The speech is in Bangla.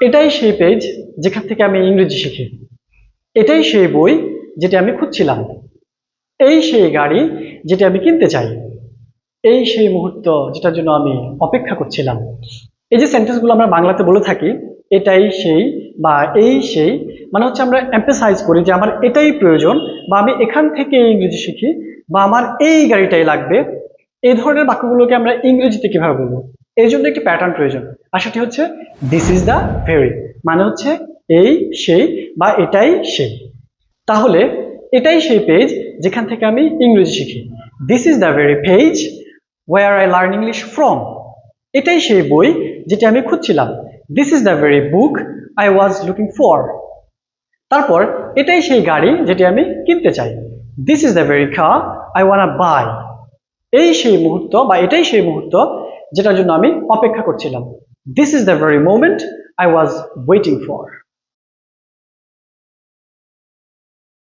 এটাই সেই পেজ যেখান থেকে আমি ইংরেজি শিখি। এটাই সেই বই যেটা আমি খুঁজছিলাম। এই সেই গাড়ি যেটা আমি কিনতে চাই। এই সেই মুহূর্ত যেটার জন্য আমি অপেক্ষা করছিলাম। এই যে সেন্টেন্সগুলো আমরা বাংলাতে বলে থাকি, এটাই সেই বা এই সেই মানে হচ্ছে আমরা এম্পাসাইজ করি যে আমার এটাই প্রয়োজন বা আমি এখান থেকে ইংরেজি শিখি বা আমার এই গাড়িটাই লাগবে। এই ধরনের বাক্যগুলোকে আমরা ইংরেজিতে কীভাবে বলব? এর জন্য একটি প্যাটার্ন প্রয়োজন। আর সেটি হচ্ছে দিস ইজ দ্য ভেরি মানে হচ্ছে এই, সেই বা এটাই সেই তাহলে এটাই সেই পেজ যেখান থেকে আমি ইংরেজি শিখি। This is the very page where I learn English from এটাই সেই বই যেটা আমি খুঁজছিলাম। This is the very book I was looking for তারপর এটাই সেই গাড়ি যেটি আমি কিনতে চাই। This is the very car I want buy এই সেই মুহূর্ত বা এটাই সেই মুহূর্ত যেটার জন্য আমি অপেক্ষা করছিলাম। This is the very moment I was waiting for